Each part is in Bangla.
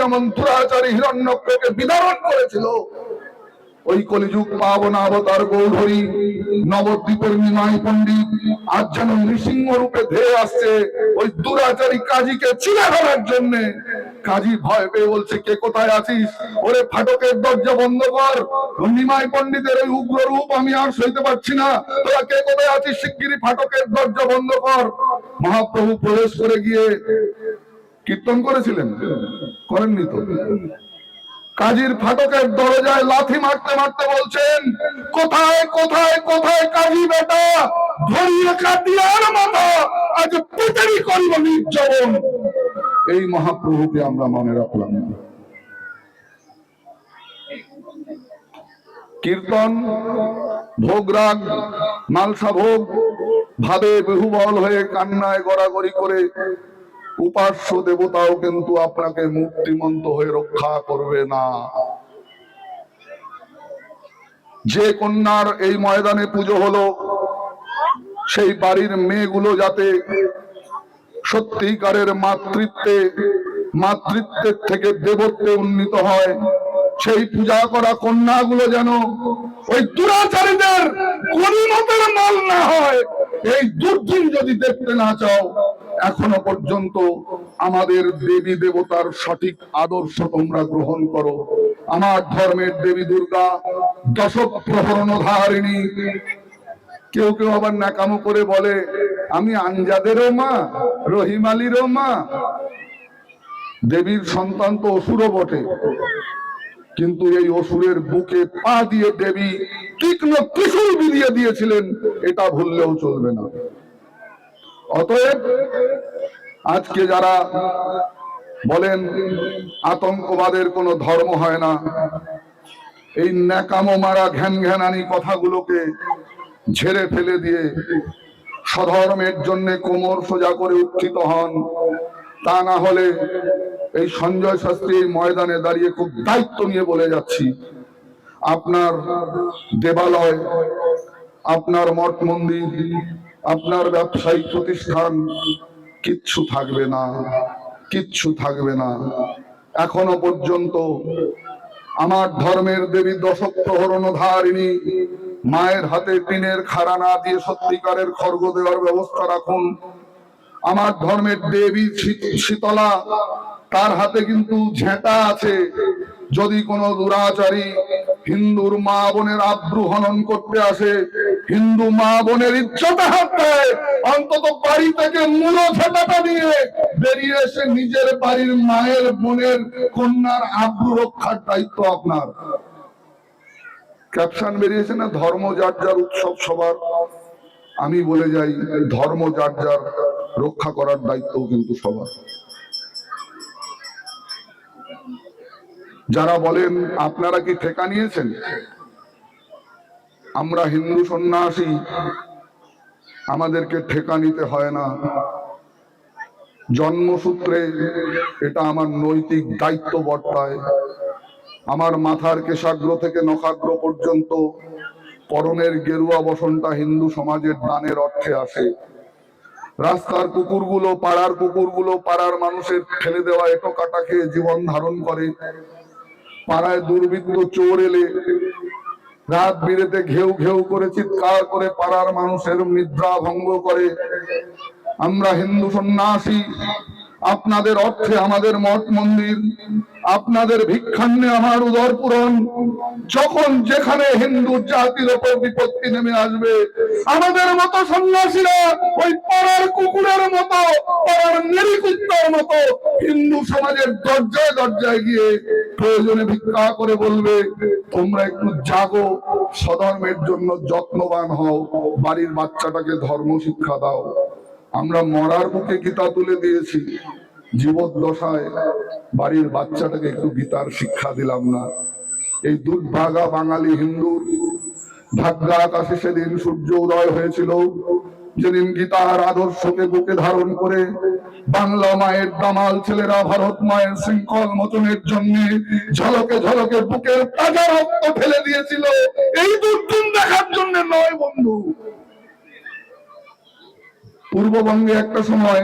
যেমন দুরাচারী হিরণ্যকে বিদারণ করেছিল, ওই কলিযুগ পাবন অবতার গৌধরী, নবদ্বীপের নিমাই আজ যেন নৃসিংহ রূপে ধেয়ে আসছে, ওই দুরাচারী কাজীকে চিনে ধরার জন্য। কাজী ভয় পেয়ে বলছে, কে কোথায় আছিস? ওরে ফাটকের দরজা বন্ধ কর। নিমাই পণ্ডিতের ওই উগ্র রূপ আমি আর সইতে পারছি না। তোরা কে কোথায় আছিস? শিগগিরই ফাটকের দরজা বন্ধ কর। মহাপ্রভু প্রবেশ করে গিয়ে কীর্তন করেছিলেন? করেননি তো। কাজীর ফাটকের দরজায় লাথি মারতে মারতে বলছেন, কোথায় কোথায় কোথায় কাজী বেটা? ধরিয়ে কাটিয়ার মাথা। আজ পেটারি করিব নির্যাবন এই মহাপ্রভুকে আমরা মনে রাখলাম। কীর্তন ভোগরাগ মালসা ভোগ, ভাবে বহুবল হয়ে কান্নায় গড়াগড়ি করে উপাস্য দেবতাও কিন্তু আপনাকে মুক্তিমন্ত হয়ে রক্ষা করবে না। যে কন্যার এই ময়দানে পুজো হলো, সেই বাড়ির মেয়েগুলো যাতে সত্যিকারের মাতৃত্বে, মাতৃত্বের থেকে দেবত্বে উন্নীত হয়, সেই পূজা করা কন্যাগুলো যেন ওই দুরাচারীদের গরিমতের মাল না হয়। এই দুর্দিন যদি দেখতে না চাও, এখনও পর্যন্ত আমাদের দেবী দেবতার সঠিক আদর্শ তোমরা গ্রহণ করো। আমার ধর্মের দেবী দুর্গা, দশক প্রহরণ ধারিণী। কেউ কেউ আবার নাকামো করে বলে, আমি আঞ্জাদেরও মা রহিম আলীরও মা। দেবীর সন্তান তো অসুরও বটে। কিন্তু এই অসুরের বুকে পা দিয়ে দেবী তীক্ষ্ণ ত্রিশূল বিধিয়ে দিয়েছিলেন, এটা ভুললেও চলবে না। অতএব আজকে যারা বলেন আতঙ্কবাদের কোনো ধর্ম হয় না, এই ন্যাকামো মারা ঘ্যান ঘ্যানানি কথাগুলোকে ঝেড়ে ফেলে দিয়ে স্বধর্মের জন্য কোমর সোজা করে উত্থিত হন, তা না হলে এই সঞ্জয় শাস্ত্রী ময়দানে দাঁড়িয়ে খুব দায়িত্ব নিয়ে বলে যাচ্ছি। আপনার দেবালয়, আপনার মঠ মন্দির, আপনার ব্যবসায়িক প্রতিষ্ঠান কিচ্ছু থাকবে না, কিচ্ছু থাকবে না। এখনও পর্যন্ত আমার ধর্মের দেবী দশক প্রহরণ ধারিণী মায়ের হাতে টিনের খাড়া না দিয়ে সত্যিকারের খর্গ দেওয়ার ব্যবস্থা রাখুন। আমার ধর্মের দেবী শীতলা তার হাতে কিন্তু ঝেঁটা আছে। যদি কোনো দুরাচারী হিন্দুর মা বোনের আব্রু হনন করতে আসে, হিন্দু মা বোনের হাত দেয়। অন্তত বাড়ি থেকে নিয়ে বেরিয়ে এসে নিজের বাড়ির মায়ের বোনের কন্যার আব্রু রক্ষার দায়িত্ব আপনার। ক্যাপশন বেরিয়েছে না? ধর্ম যার যার উৎসব সবার। আমি বলে যাই, ধর্ম যার যার রক্ষা করার দায়িত্ব কিন্তু সবার। যারা বলেন, আপনারা কি ঠেকা নিয়েছেন? আমরা হিন্দু সন্ন্যাসী, আমাদেরকে ঠেকা নিতে হয় না। জন্মসূত্রে এটা আমার নৈতিক দায়িত্ব বর্তায়। আমার মাথার কেশাগ্র থেকে নখাগ্র পর্যন্ত পরনের গেরুয়া বসনটা হিন্দু সমাজের দানের অর্থে আসে। রাস্তার কুকুরগুলো, পাড়ার কুকুরগুলো, পাড়ার মানুষের ফেলে দেওয়া এটো কাটা খেয়ে জীবন ধারণ করে। পাড়ায় দুর্বৃত্ত চোর এলে, রাত বিরেতে ঘেউ ঘেউ করে চিৎকার করে পাড়ার মানুষের নিদ্রা ভঙ্গ করে। আমরা হিন্দু সন্ন্যাসী, আপনাদের অর্থে আমাদের মঠ মন্দির আপনাদের ভিক্ষান্নে আমার উদর পূরণ। যখন যেখানে হিন্দু জাতির ওপর বিপত্তি নেমে আসবে, আমাদের মতো সন্ন্যাসীরা ওই পাড়ার কুকুরের মতো, পাড়ার নেরিকুত্তার মতো হিন্দু সমাজের দরজায় দরজায় গিয়ে প্রয়োজনে ভিক্ষা করে বলবে, তোমরা একটু জাগো, সধর্মের জন্য যত্নবান হও, বাড়ির বাচ্চাটাকে ধর্ম শিক্ষা দাও। আমরা মরার বুকে গীতা তুলে দিয়েছি। জীবদ্দশায় বাড়ির বাচ্চাটাকে একটু গীতার শিক্ষা দিলাম না। এই দুর্ভাগা বাঙালি হিন্দুর ভাগ্যা আকাশে সেদিন সূর্য উদয় হয়েছিল। যেদিন গীতার আদর্শকে বুকে ধারণ করে বাংলা মায়ের দামাল ছেলেরা ভারত মায়ের শৃঙ্খল মোচনের জন্য ঝলকে ঝলকে বুকের তাজা রক্ত ফেলে দিয়েছিল। এই দুর্দিন দেখার জন্য নয় বন্ধু। পূর্ববঙ্গে একটা সময়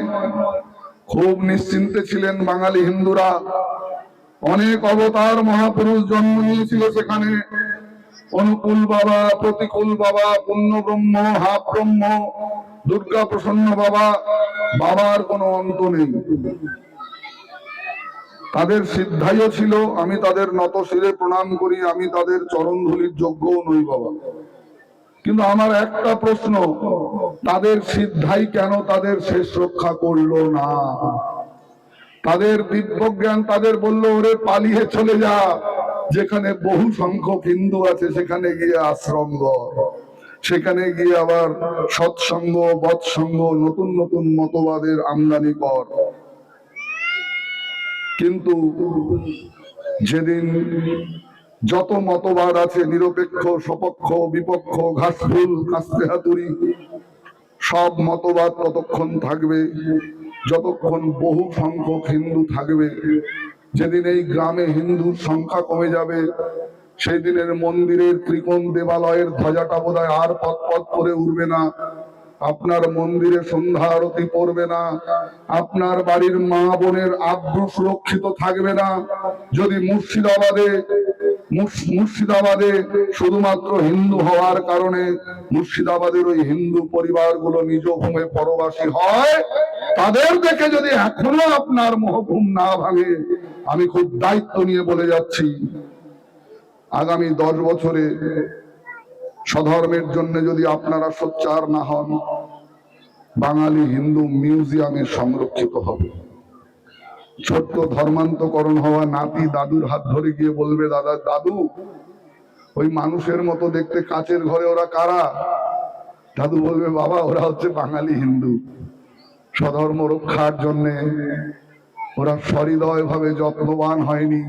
খুব নিশ্চিন্তে ছিলেন বাঙালি হিন্দুরা। অনেক অবতার মহাপুরুষ জন্ম নিয়েছিল সেখানে। অনুকূল বাবা, প্রতিকূল বাবা পুণ্য ব্রহ্ম হাফ ব্রহ্ম দুর্গা প্রসন্ন বাবা, বাবার কোনো অন্ত নেই। তাদের সিদ্ধাইও ছিল, আমি তাদের নত শিরে প্রণাম করি, আমি তাদের চরণ ধুলির যোগ্যও নই বাবা। কিন্তু আমার একটা প্রশ্ন, তাদের সিদ্ধাই কেন তাদের শেষ রক্ষা করল না? তাদের দিব্যজ্ঞান তাদের বলল, ওরে পালিয়ে চলে যা, যেখানে বহু সংখ্যক হিন্দু আছে, সেখানে গিয়ে আশ্রম সেখানে গিয়ে আবার সৎসঙ্গ, বৎসঙ্গ, নতুন নতুন মতবাদের আমদানি কর। কিন্তু যেদিন যত মতবাদ আছে, নিরপেক্ষ, সপক্ষ, বিপক্ষ, ঘাসফুল কাস্তে হাতুড়ি সব মতবাদ ততক্ষণ থাকবে, যতক্ষণ বহু সংখ্যক হিন্দু থাকবে। যেদিন এই গ্রামে হিন্দুর সংখ্যা কমে যাবে সেই দিনের মন্দিরের ত্রিকোণ দেবালয়ের ধ্বজাটা বোধ আর পথ করে উঠবে না। আপনার মন্দিরে সন্ধ্যা আরতি পড়বে না। আপনার বাড়ির মা বোনের আগ্রহ সুরক্ষিত থাকবে না। যদি মুর্শিদাবাদে মুর্শ- মুর্শিদাবাদে শুধুমাত্র হিন্দু হওয়ার কারণে মুর্শিদাবাদের ওই হিন্দু পরিবারগুলো নিজ ভূমে পরবাসী হয়, তাদের দেখে যদি এখনও আপনার মহভূম না ভাঙে, আমি খুব দায়িত্ব নিয়ে বলে যাচ্ছি, আগামী দশ বছরে স্বধর্মের জন্য যদি আপনারা সোচ্চার না হন, বাঙালি হিন্দু মিউজিয়ামে সংরক্ষিত হবে। ছোট্ট ধর্মান্তকরণ হওয়া নাতি দাদুর হাত ধরে গিয়ে বলবে, দাদা, দাদু, ওই মানুষের মতো দেখতে কাচের ঘরে ওরা কারা? দাদু বলবে, বাবা, ওরা হচ্ছে বাঙালি হিন্দু। স্বধর্ম রক্ষার জন্যে ওরা সহৃদয় ভাবে যত্নবান হয়নি।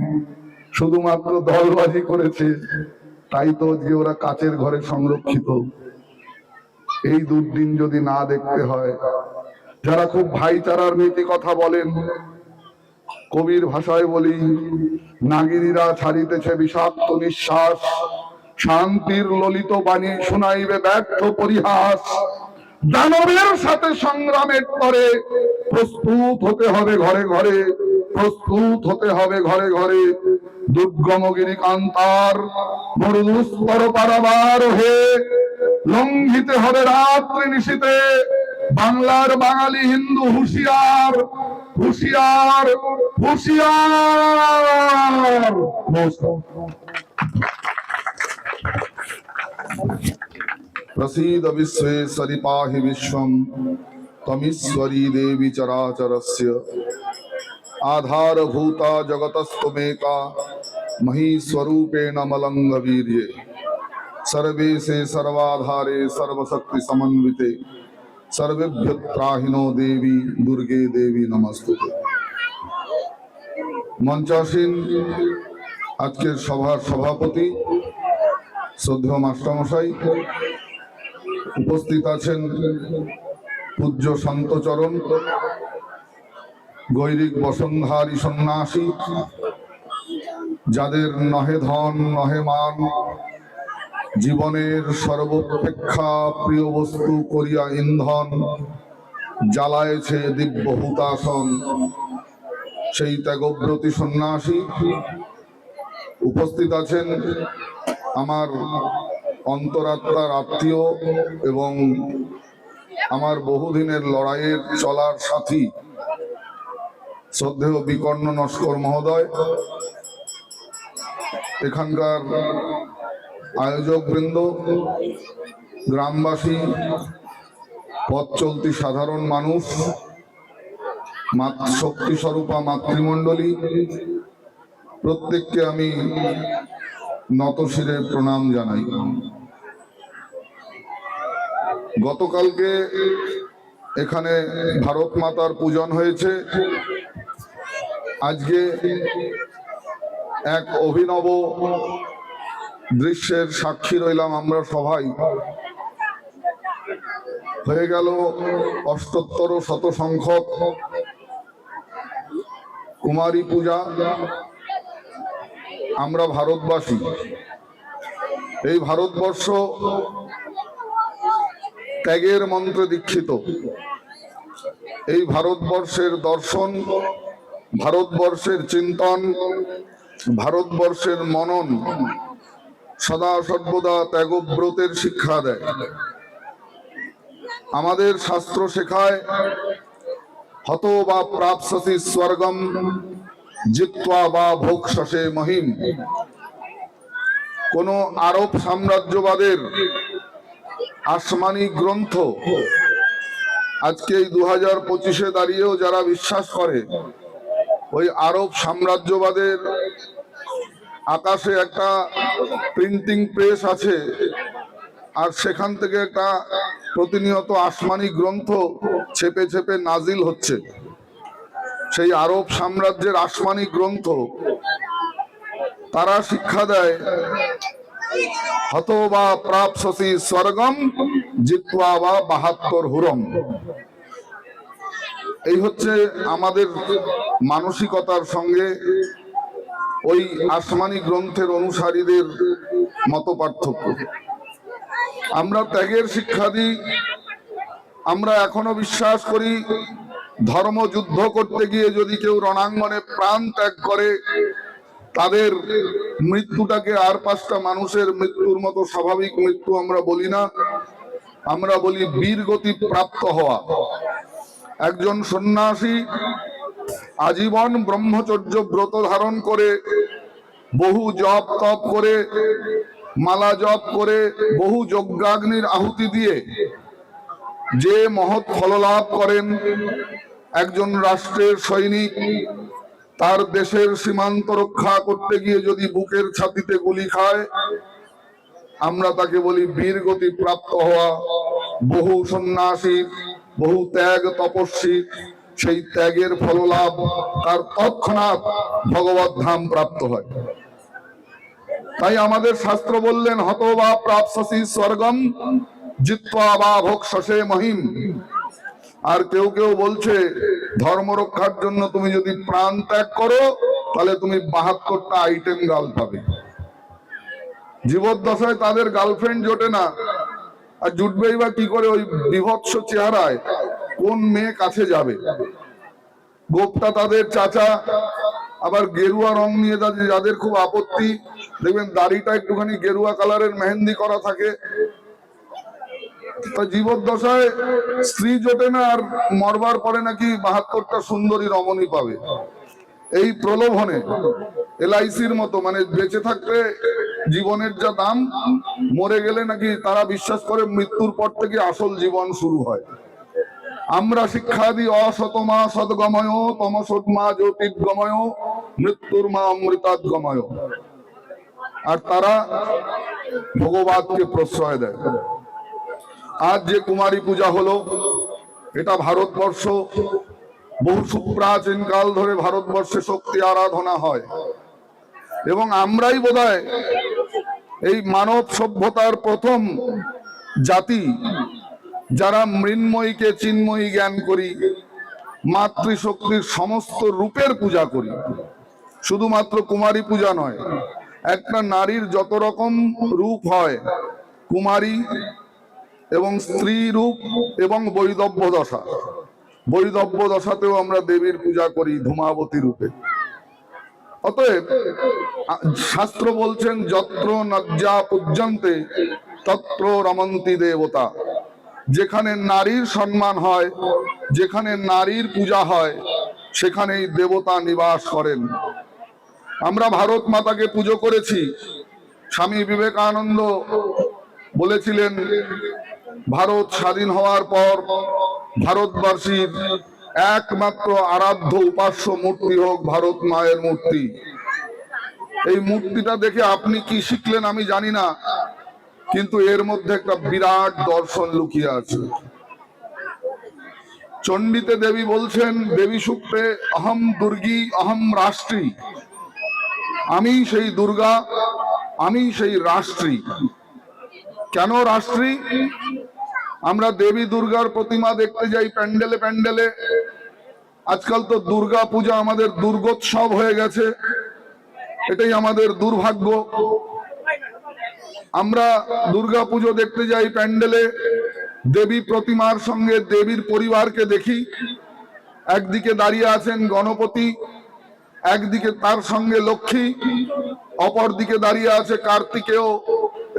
শুধুমাত্র দলবাজি করেছে, তাই তো যে ওরা কাচের ঘরে সংরক্ষিত। এই দুর্দিন যদি না দেখতে হয়, যারা খুব ভাইচারার নীতি কথা বলেন কবির ভাষায় বলি, নাগিনীরা ছাড়িতেছে বিষাক্ত নিঃশ্বাস, শান্তির ললিত বাণী শোনাইবে ব্যর্থ পরিহাস। দানবের সাথে সংগ্রামের পরে প্রস্তুত হতে হবে ঘরে ঘরে, প্রস্তুত হতে হবে ঘরে ঘরে। দুর্গমগিরি কান্তার মরুদুস্তর পারাবার হে লঙ্ঘিতে হবে রাত্রি নিশীতে বাংলার বাঙালি হিন্দু হুঁশিয়ার होशियार होशियार। प्रसीद विश्व सरिपाहि विश्वम तमीश्वरी देवी चराचर चराचरस्य। आधारभूता स्वेका मही स्वरूपेण मलंग वीर्ये सर्वे से सर्वाधारे सर्वशक्ति समन्विते সর্বেভ্যত্রাহীনো দেবী, দুর্গে দেবী নমস্ত মঞ্চাসীন আজকের সভার সভাপতি, শ্রদ্ধেয় মাস্টারমশাই, উপস্থিত আছেন পূজ্য শান্তচরণ, গৈরিক বসন্ধারী সন্ন্যাসী, যাদের নহে ধন, নহে মান জীবনের সর্বপেক্ষা প্রিয় বস্তু করিয়া ইন্ধন জ্বালায়েছে দিব্য হুতাসন সেই ত্যাগব্রতী সন্ন্যাসী উপস্থিত আছেন আমার অন্তরাত্মার আত্মীয় এবং আমার বহুদিনের লড়াইয়ের চলার সাথী শ্রদ্ধেয় বিকর্ণ নস্কর মহোদয়। এখানকার আয়োজক বৃন্দ গ্রামবাসী, পথ চলতি সাধারণ মানুষ শক্তি স্বরূপা মাতৃমণ্ডলী, প্রত্যেককে আমি নতশিরে প্রণাম জানাই। গতকালকে এখানে ভারত মাতার পূজন হয়েছে। আজকে এক অভিনব দৃশ্যের সাক্ষী রইলাম আমরা সবাই। হয়ে গেল অষ্টোত্তর শত সংখ্যক কুমারী পূজা। আমরা ভারতবাসী। এই ভারতবর্ষ ত্যাগের মন্ত্রে দীক্ষিত। এই ভারতবর্ষের দর্শন, ভারতবর্ষের চিন্তন, ভারতবর্ষের মনন সদা সর্বদা ত্যাগব্রতের শিক্ষা দেয়। আমাদের শাস্ত্র শেখায়, হত বা প্রাপসি স্বর্গম, জিত্বা বা ভোগসে মহিম। কোন আরব সাম্রাজ্যবাদের আসমানি গ্রন্থ আজকে এই দু হাজার পঁচিশে দাঁড়িয়েও যারা বিশ্বাস করে, ওই আরব সাম্রাজ্যবাদের আকাশে একটা প্রিন্টিং প্রেস আছে। আর সেখান থেকে একটা প্রতিনিয়ত আসমানি গ্রন্থ ছেপে ছেপে নাজিল হচ্ছে। সেই আরব সাম্রাজ্যের আসমানি গ্রন্থ, তারা শিক্ষা দেয় হত বা প্রাপসি স্বর্গম জিত্বা বা বাহাত্তর হুরম। এই হচ্ছে আমাদের মানসিকতার সঙ্গে ওই আসমানি গ্রন্থের অনুসারীদের মত পার্থক্য আমরা ত্যাগের শিক্ষা দিই, আমরা এখনও বিশ্বাস করি, ধর্ম যুদ্ধ করতে গিয়ে যদি কেউ রণাঙ্গনে প্রাণ ত্যাগ করে, তাদের মৃত্যুটাকে আর পাঁচটা মানুষের মৃত্যুর মতো স্বাভাবিক মৃত্যু আমরা বলি না। আমরা বলি বীরগতি প্রাপ্ত হওয়া। একজন সন্ন্যাসী আজীবন ব্রহ্মচর্য ব্রত ধারণ করে, বহু জপ তপ করে, মালা জপ করে, বহু যজ্ঞাগ্নির আহুতি দিয়ে যে মহৎ ফললাভ করেন একজন রাষ্ট্রের সৈনিক, তার দেশের সীমান্ত রক্ষা করতে গিয়ে যদি বুকের ছাতিতে গুলি খায়, আমরা তাকে বলি বীর প্রাপ্ত হওয়া, বহু সন্ন্যাসী, বহু ত্যাগ তপস্বী। সেই ত্যাগের ফললাভ তার তৎক্ষণাৎ ভগবত ধাম প্রাপ্ত হয়। তাই আমাদের শাস্ত্র বললেন হত বা প্রাপসি স্বর্গম জিত্বা মহিম। আর কেউ কেউ বলছে, ধর্ম রক্ষার জন্য তুমি যদি প্রাণ ত্যাগ করো, তাহলে তুমি বাহাত্তরটা আইটেম গাল পাবে। জীবদ্দশায় তাদের গার্লফ্রেন্ড জোটে না। আর জুটবেই বা কি করে ওই বিভৎস চেহারায়? কোন মেয়ে কাছে যাবে? গোপটা তাদের চাচা, আবার গেরুয়া রং নিয়ে যাদের যাদের খুব আপত্তি, দেখবেন দাড়িটা একটুখানি গেরুয়া কালারের মেহেন্দি করা থাকে। জীবদ্দশায় স্ত্রী জোটে না আর মরবার পরে নাকি বাহাত্তরটা সুন্দরী রমণী পাবে। এই প্রলোভনে এলআইসির মতো মানে বেঁচে থাকলে জীবনের যা দাম, মরে গেলে নাকি তারা বিশ্বাস করে মৃত্যুর পর থেকে আসল জীবন শুরু হয়। আমরা শিক্ষা দিই অসতমা সদ্গময়, তমসৎমা জ্যোতির্গময়, মৃত্যুর মা অমৃতাৎ গময় আর তারা ভগবানকে প্রশ্রয় দেয়। আজ যে কুমারী পূজা হলো, এটা ভারতবর্ষ, বহু সুপ্রাচীন কাল ধরে ভারতবর্ষে শক্তি আরাধনা হয়। এবং আমরাই বোধহয় এই মানব সভ্যতার প্রথম জাতি যারা মৃন্ময়ীকে চিন্ময়ী জ্ঞান করি, মাতৃশক্তির সমস্ত রূপের পূজা করি, শুধুমাত্র কুমারী পূজা নয়, একটা নারীর যত রকম রূপ হয়, কুমারী এবং স্ত্রী রূপ এবং বৈদব্য দশা, বৈদব্য দশাতেও আমরা দেবীর পূজা করি ধূমাবতী রূপে। অতএব শাস্ত্র বলছেন, যত্র নজ্জা পূজ্যন্তে তত্র রমন্তি দেবতা। যেখানে নারীর সম্মান হয়, যেখানে নারীর পূজা হয়, সেখানেই দেবতা নিবাস করেন। আমরা ভারত মাতাকে পুজো করেছি। স্বামী বিবেকানন্দ বলেছিলেন, ভারত স্বাধীন হওয়ার পর ভারতবাসীর একমাত্র আরাধ্য উপাস্য মূর্তি হোক ভারত মায়ের মূর্তি। এই মূর্তিটা দেখে আপনি কি শিখলেন আমি জানি না। কিন্তু এর মধ্যে একটা বিরাট দর্শন লুকিয়ে আছে। চণ্ডীতে দেবী বলছেন, দেবী সূক্তে অহম দুর্গী, অহম রাষ্ট্রী। আমি সেই দুর্গা, আমি সেই রাষ্ট্রী। কেন রাষ্ট্রী? আমরা দেবী দুর্গার প্রতিমা দেখতে যাই প্যান্ডেলে প্যান্ডেলে। আজকাল তো দুর্গা পূজা আমাদের দুর্গোৎসব হয়ে গেছে। এটাই আমাদের দুর্ভাগ্য। আমরা দুর্গা পুজো দেখতে যাই প্যান্ডেলে। দেবী প্রতিমার সঙ্গে দেবীর পরিবারকে দেখি। একদিকে দাঁড়িয়ে আছেন গণপতি, একদিকে তার সঙ্গে লক্ষ্মী অপর দিকে দাঁড়িয়ে আছে কার্তিকেয়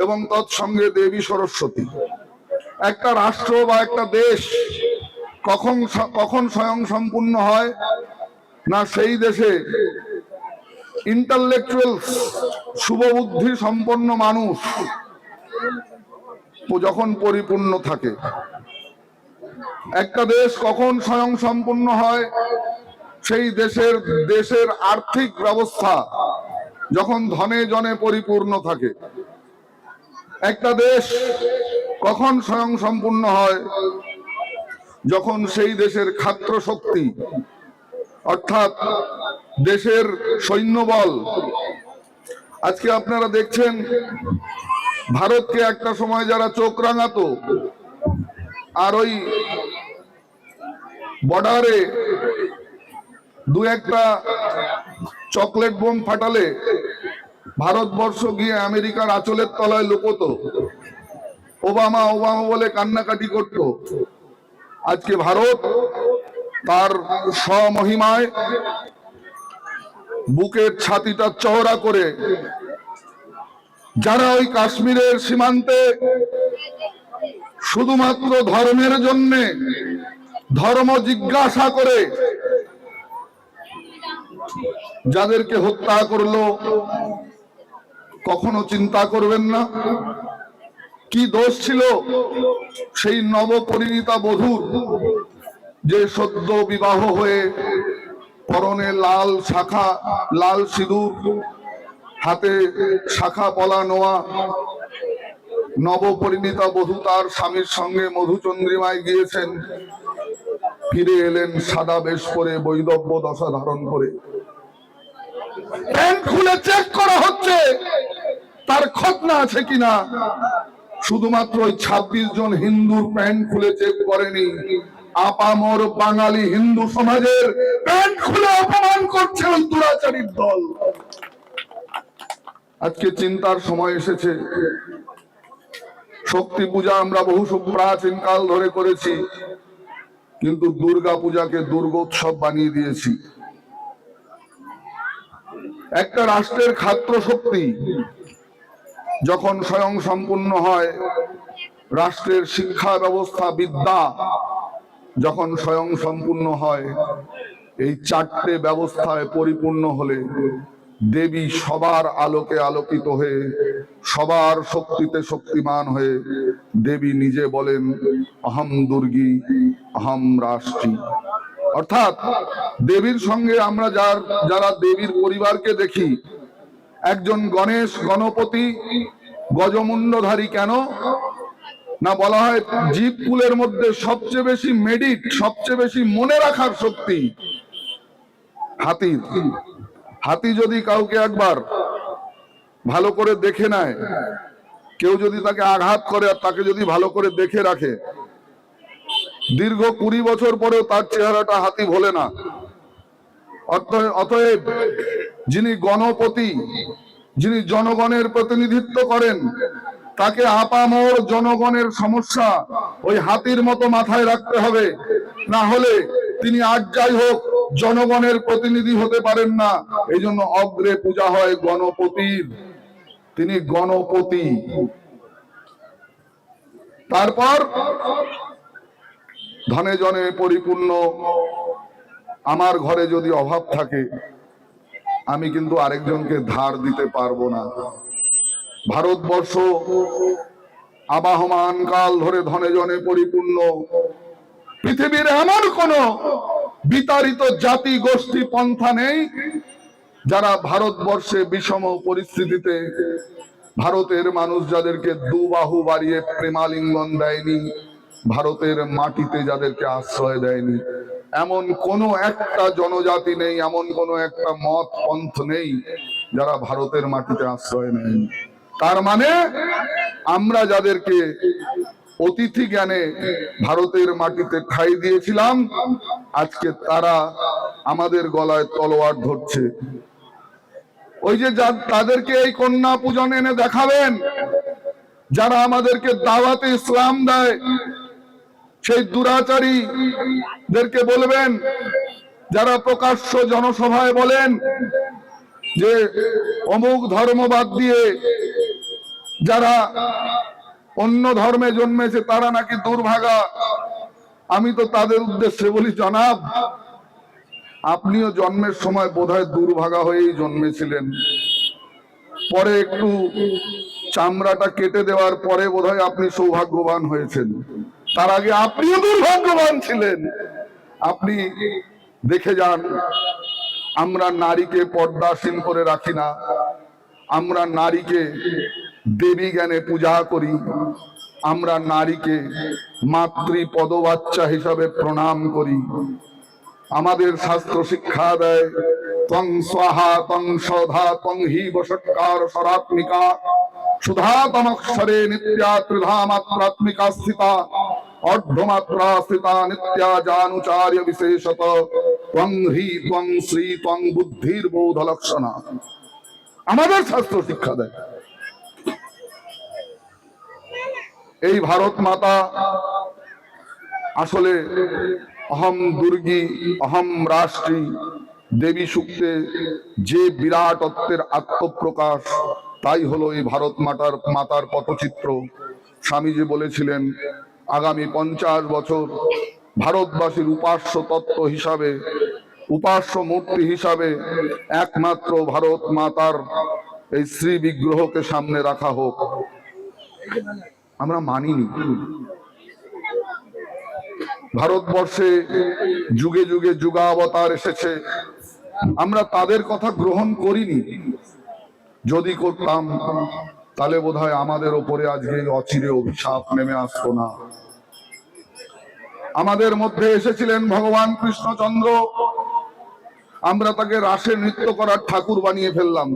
এবং তৎসঙ্গে দেবী সরস্বতী। একটা রাষ্ট্র বা একটা দেশ কখন কখন স্বয়ং সম্পূর্ণ হয় না সেই দেশে ইন্টালেকচুয়াল শুভবুদ্ধি সম্পন্ন মানুষ, যখন পরিপূর্ণ থাকে। একটা দেশ কখন স্বয়ং সম্পূর্ণ হয়? সেই দেশের দেশের আর্থিক ব্যবস্থা যখন ধনে জনে পরিপূর্ণ থাকে। একটা দেশ কখন স্বয়ং সম্পূর্ণ হয়? যখন সেই দেশের খাত্র শক্তি অর্থাৎ দেশের সৈন্যবল। আজকে আপনারা দেখছেন, ভারতকে একটা সময় যারা চোখ রাঙাতো, আর ওই বর্ডারে দু একটা চকলেট বোম ফাটালে ভারতবর্ষ গিয়ে আমেরিকার আঁচলের তলায় লুকোতো। ওবামা ওবামা বলে কান্নাকাটি করত। আজকে ভারত তার স্বমহিমায় বুকের ছাতিটা চওড়া করে যারা ওই কাশ্মীরের সীমান্তে শুধুমাত্র ধর্মের জন্য ধর্ম জিজ্ঞাসা করে যাদেরকে হত্যা করল, কখনো চিন্তা করবেন না। কি দোষ ছিল? সেই নবপরিণীতা বধূর যে সদ্য বিবাহ হয়ে পরনে লাল শাখা, লাল সিঁদুর, হাতে শাখা পলা নোয়া। নবপরিণীতা বধূ তার স্বামীর সঙ্গে মধুচন্দ্রিমায় গিয়েছেন। ফিরে এলেন সাদা বেশ করে বৈদব্য দশা ধারণ করে। প্যান্ট খুলে চেক করা হচ্ছে, তার খতনা আছে কিনা? শুধুমাত্র ওই ছাব্বিশ জন হিন্দুর প্যান্ট খুলে চেক করেনি। আপামর বাঙালি হিন্দু সমাজের প্যান্ট খুলে অপমান করছে ওই দুরাচারীর দল। আজকে চিন্তার সময় এসেছে। শক্তি পূজা আমরা বহু প্রাচীন কাল ধরে করেছি, কিন্তু দুর্গা পূজাকে দুর্গোৎসব বানিয়ে দিয়েছি। একটা রাষ্ট্রের খাত্র শক্তি যখন স্বয়ং সম্পূর্ণ হয়, রাষ্ট্রের শিক্ষা ব্যবস্থা, বিদ্যা যখন স্বয়ং সম্পূর্ণ হয়, এই চারটে ব্যবস্থায় পরিপূর্ণ হলে দেবী সবার আলোকে আলোকিত হয়ে, সবার শক্তিতে শক্তিমান হয়ে দেবী নিজে বলেন, অহম দুর্গী, অহম রাষ্ট্রী। অর্থাৎ দেবীর সঙ্গে আমরা যার, যারা দেবীর পরিবারকে দেখি, একজন গণেশ, গণপতি, গজমুন্ডধারী কেন? না বলা হয় জীবকুলের মধ্যে সবচেয়ে বেশি মেডিট, সবচেয়ে বেশি মনে রাখার শক্তি। হাতির হাতি যদি কাউকে একবার ভালো করে দেখে নেয়, কেউ যদি তাকে আঘাত করে আর তাকে যদি ভালো করে দেখে রাখে, দীর্ঘ কুড়ি বছর পরেও তার চেহারাটা হাতি ভোলে না। অতএ- অতএব যিনি গণপতি, যিনি জনগণের প্রতিনিধিত্ব করেন তাকে আপামর জনগণের সমস্যা ওই হাতির মতো মাথায় রাখতে হবে। না হলে তিনি আজ যাই হোক জনগণের প্রতিনিধি হতে পারেন না। এই জন্য অগ্রে পূজা হয় গণপতির। তিনি গণপতি। তারপর ধনে জনে পরিপূর্ণ। আমার ঘরে যদি অভাব থাকে, আমি কিন্তু আরেকজনকে ধার দিতে পারব না। ভারতবর্ষ আবাহমান কাল ধরে ধনে জনে পরিপূর্ণ। পৃথিবীর এমন কোন বিতাড়িত জাতি, গোষ্ঠী, পন্থা নেই যারা ভারতবর্ষে বিষম পরিস্থিতিতে ভারতের মানুষ যাদেরকে দুবাহু বাড়িয়ে প্রেমালিঙ্গন দেয়নি, ভারতের মাটিতে যাদেরকে আশ্রয় দেয়নি। এমন কোন একটা জনজাতি নেই, এমন কোন একটা মত, পন্থ নেই যারা ভারতের মাটিতে আশ্রয় নেয়নি। তার মানে আমরা যাদেরকে অতিথি জ্ঞানে ভারতের মাটিতে ঠাই দিয়েছিলাম, আজকে তারা আমাদের গলায় তলোয়ার ধরছে। ওই যে তাদেরকে এই কন্যা পূজন এনে দেখাবেন, যারা আমাদেরকে দাওয়াতে ইসলাম দেয়, সেই দুরাচারীদেরকে বলবেন, যারা প্রকাশ্য জনসভায় বলেন যে অমুক ধর্মবাদ দিয়ে যারা অন্য ধর্মে জন্মেছে, তারা নাকি দুর্ভাগা। আমি তো তাদের উদ্দেশ্যে বলি, জনাব, আপনিও জন্মের সময় বোধহয় দুর্ভাগা হয়েই জন্মেছিলেন। পরে একটু চামড়াটা কেটে দেওয়ার পরে বোধহয় আপনি সৌভাগ্যবান হয়েছেন। তার আগে আপনিও দুর্ভাগ্যবান ছিলেন। আপনি দেখে যান, আমরা নারীকে পর্দাসীন করে রাখি না। আমরা নারীকে দেবী জ্ঞানে পূজা করি। আমরা নারীকে মাতৃ পদবাচ্চা হিসাবে প্রণাম করি। আমাদের শাস্ত্র শিক্ষা দেয়, ত্বং স্বাহা, ত্বং সধা, ত্বং হি বসৎকার সরাত্মিকা সুধাতমক্ষরে নিত্যা ত্রিধা মাত্রাত্মিকা স্থিতা, অর্ধমাত্রা স্থিতা নিত্যা জানুচার্য বিশেষত। ত্বং হি, ত্বং শ্রী, ত্বং বুদ্ধির বোধ লক্ষণা। আমাদের শাস্ত্র শিক্ষা দেয়। এই ভারত মাতা আসলে অহম দুর্গী, অহম রাষ্ট্রী, দেবী সূক্তে যে বিরাটত্বের আত্মপ্রকাশ, তাই হলো এই ভারত মাতার মাতার পটচিত্র। স্বামীজি বলেছিলেন, আগামী পঞ্চাশ বছর ভারতবাসীর উপাস্য তত্ত্ব হিসাবে, উপাস্য মূর্তি হিসাবে একমাত্র ভারত মাতার এই শ্রী বিগ্রহকে সামনে রাখা হোক। আমরা মানিনি। ভারতবর্ষে যুগে যুগে যুগাবতার এসেছে। আমরা তাদের কথা গ্রহণ করিনি। যদি করতাম, তাহলে বোধহয় আমাদের ওপরে আজকে অচিরে অভিশাপ নেমে আসতো না। আমাদের মধ্যে এসেছিলেন ভগবান কৃষ্ণচন্দ্র। আমরা তাকে রাসে নৃত্য করার ঠাকুর বানিয়ে ফেললাম।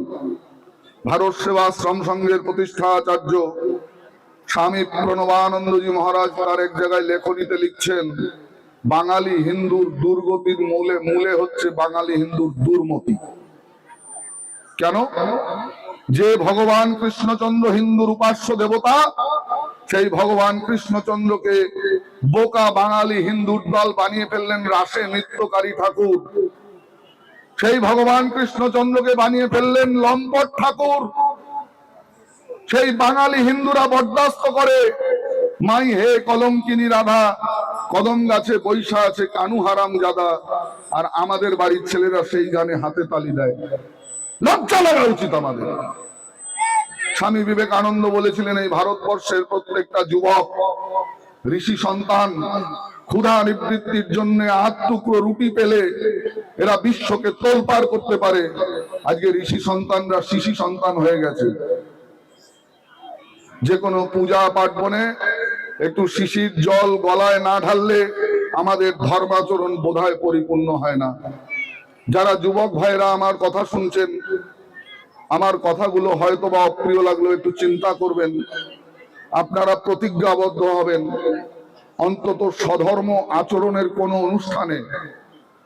ভারত সেবা শ্রম সংঘের প্রতিষ্ঠাচার্য স্বামী প্রণবানন্দজি মহারাজ তার এক জায়গায় লেখনীতে লিখছেন, বাঙালি হিন্দুর দুর্গতির মূলে মূলে হচ্ছে বাঙালি হিন্দুর দুর্মতি। কেন? যে ভগবান কৃষ্ণচন্দ্র হিন্দুর উপাস্য দেবতা, সেই ভগবান কৃষ্ণচন্দ্রকে বোকা বাঙালি হিন্দুর দল বানিয়ে ফেললেন রাসে নৃত্যকারী ঠাকুর। সেই ভগবান কৃষ্ণচন্দ্রকে বানিয়ে ফেললেন লম্পট ঠাকুর। সেই বাঙালি হিন্দুরা বরদাস্ত করে। মাই হে কলঙ্কিনী রাধা, কদম গাছে বৈশা আছে, কানু হারাম জাদা। আর আমাদের বাড়ির ছেলেরা সেই গানে হাতে তালি দেয়। লজ্জা লাগা উচিত আমাদের। স্বামী বিবেকানন্দ বলেছিলেন, এই ভারতবর্ষের প্রত্যেকটা যুবক, ঋষি সন্তান, ক্ষুধা নিবৃত্তির জন্য আট টুকরো রুটি পেলে এরা বিশ্বকে তোলপার করতে পারে। আজকে ঋষি সন্তানরা শিশি সন্তান হয়ে গেছে। যে কোনো পূজা পার্বণে একটু শিশির জল গলায় না ঢাললে আমাদের ধর্মাচরণ বোধহয় পরিপূর্ণ হয় না। যারা যুবক ভাইরা আমার কথা শুনছেন, আমার কথাগুলো হয়তো বা অপ্রিয় লাগল একটু চিন্তা করবেন। আপনারা প্রতিজ্ঞাবদ্ধ হবেন। অন্তত সধর্ম আচরণের কোনো অনুষ্ঠানে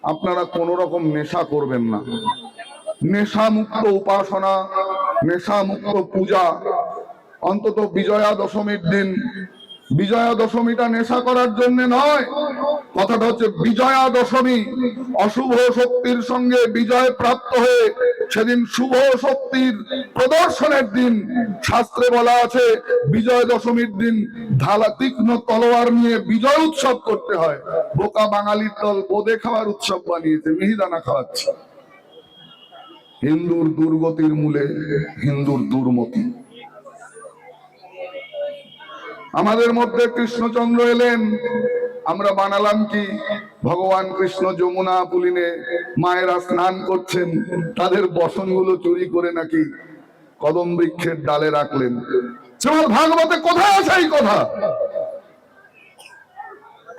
আপনারা কোনো রকম নেশা করবেন না। নেশামুক্ত উপাসনা, নেশামুক্ত পূজা অন্তত বিজয়া দশমীর দিন। বিজয়া দশমীটা নেশা করার জন্য নয়, কথাটা হচ্ছে বিজয়া দশমী। অশুভ শক্তির সঙ্গে বিজয় প্রাপ্ত হয়ে সেদিন শুভ শক্তির প্রদর্শনের দিন, শাস্ত্রে বলা আছে, বিজয় দশমীর দিন ঢালা, তীক্ষ্ণ তলোয়ার নিয়ে বিজয় উৎসব করতে হয়। বোকা বাঙালির দল বোদে খাওয়ার উৎসব বানিয়েছে, মিহিদানা খাওয়াচ্ছে। হিন্দুর দুর্গতির মূলে হিন্দুর দুর্মতি। আমাদের মধ্যে কৃষ্ণচন্দ্র এলেন। আমরা বানালাম কি? ভগবান কৃষ্ণ যমুনা পুলিনে মায়েরা স্নান করছেন, তাদের বসনগুলো চুরি করে নাকি কদম বৃক্ষের ডালে রাখলেন। শ্রীমদ ভাগবতে কোথায় আছে এই কথা?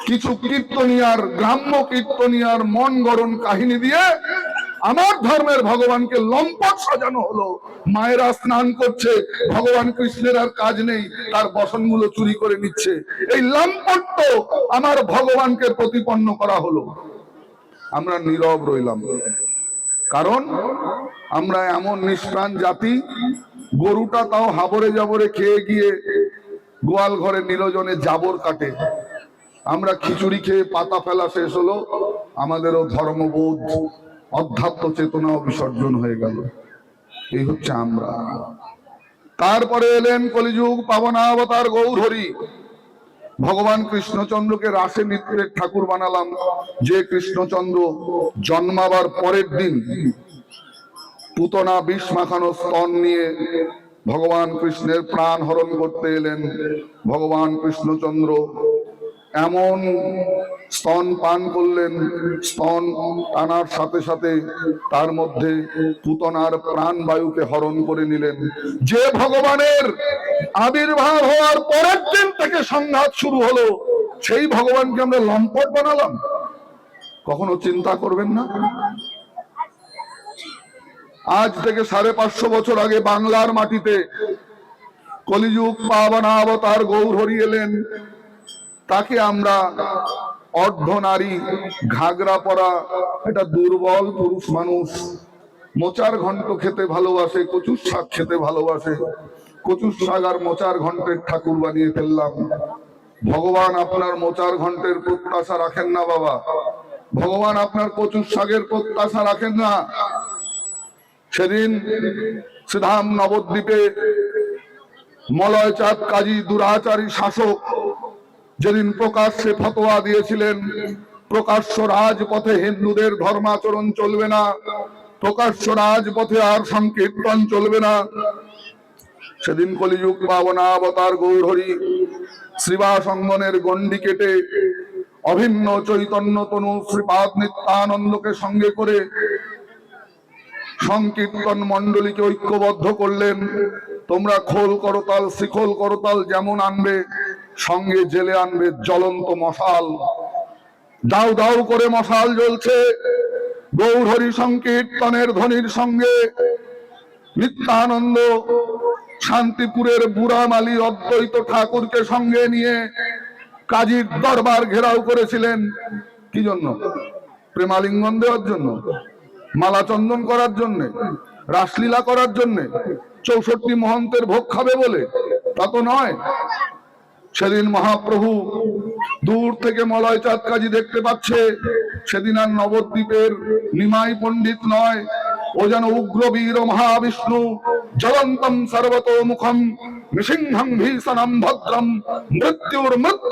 কিছু কীর্তনিয়ার, গ্রাম্য কীর্তনিয়ার মন গড়ন কাহিনী দিয়ে আমার ধর্মের ভগবানকে লম্পট সাজানো হলো। মায়েরা স্নান করছে, ভগবান কৃষ্ণের আর কাজ নেই, তার বসনগুলো চুরি করে নিচ্ছে। এই লম্পট্য আমার ভগবানকে প্রতিপন্ন করা হলো। আমরা নীরব রইলাম। কারণ আমরা এমন নিষ্প্রাণ জাতি, গরুটা তাও হাবরে জাবরে খেয়ে গিয়ে গোয়াল ঘরে নিরজনে জাবর কাটে। আমরা খিচুড়ি খেয়ে পাতা ফেলা শেষ হলো। আমাদেরও ধর্মবোধ অধ্যাত্ম চেতনাও বিসর্জন হয়ে গেল। এই হচ্ছে আমরা। তারপরে এলেন কলিযুগ পাবনাবতার গৌরহরি। ভগবান কৃষ্ণচন্দ্রকে রাসে নৃত্যের ঠাকুর বানালাম। যে কৃষ্ণচন্দ্র জন্মাবার পরের দিন পুতনা বিষ মাখানো স্তন নিয়ে ভগবান কৃষ্ণের প্রাণ হরণ করতে এলেন। ভগবান কৃষ্ণচন্দ্র এমন স্তন পান করলেন, স্তন টানার সাথে সাথে তার মধ্যে পুতনার প্রাণ বায়ুকে হরণ করে নিলেন। যে ভগবানের আবির্ভাব হওয়ার পরের দিন থেকে সংঘাত শুরু হলো, সেই ভগবানকে আমরা লম্পট বানালাম। কখনো চিন্তা করবেন না? আজ থেকে সাড়ে পাঁচশো বছর আগে বাংলার মাটিতে কলিযুগ পাবনা অবতার গৌরহরি এলেন। তাকে আমরা অর্ধ নারী, ঘাগরা পরা এটা দুর্বল পুরুষ মানুষ, মোচার ঘন্ট খেতে ভালোবাসে, কচুর শাক খেতে ভালোবাসে, কচুর শাক আর মোচার ঘন্টের ঠাকুর বানিয়ে ফেললাম। ভগবান, আপনার মোচার ঘন্টের প্রত্যাশা রাখেন না বাবা। ভগবান, আপনার কচুর শাকের প্রত্যাশা রাখেন না। সেদিন শ্রীধাম নবদ্বীপে মলয় চাঁদ কাজী দুরাচারী শাসক যেদিন প্রকাশ্যে ফতোয়া দিয়েছিলেন, প্রকাশ্য রাজপথে হিন্দুদের ধর্মাচরণ চলবে না, প্রকাশ্য রাজপথে আর সংকীর্তন চলবে না। সেদিন কলিযুগ পাবনা অবতার গৌরহরি শ্রীবাস অঙ্গনের গণ্ডি কেটে অভিন্ন চৈতন্য তনু শ্রীপাদ নিত্যানন্দকে সঙ্গে করে সংকীর্তন মণ্ডলীকে ঐক্যবদ্ধ করলেন। তোমরা খোল করতাল, শিখল করতাল যেমন আনবে সঙ্গে জেলে আনবে জ্বলন্ত মশাল। দাউ দাউ করে মশাল জ্বলছে। গৌরহরি সংকীর্তনের ধ্বনির সঙ্গে নিত্যানন্দ শান্তিপুরের বুড়ামালি অদ্বৈত ঠাকুরকে সঙ্গে নিয়ে কাজীর দরবার ঘেরাও করেছিলেন। কি জন্য? প্রেমালিঙ্গন দেওয়ার জন্য? মালা চন্দন করার জন্য? রাসলীলা করার জন্য? চৌষট্টি মহন্তের ভোগ খাবে বলে? তা তো নয়। সেদিন মহাপ্রভু দূর থেকে মলয় চাঁদ কাজী দেখতে পাচ্ছে। সেদিন আর নবদ্বীপের নিমাই পণ্ডিত নয়, ও যেন উগ্রবীর মহাবিষ্ণু। জ্বলন্তম সর্বতোমুখম নৃসিংহম ভীষণম ভদ্রম, মৃত্যুর মৃত্যু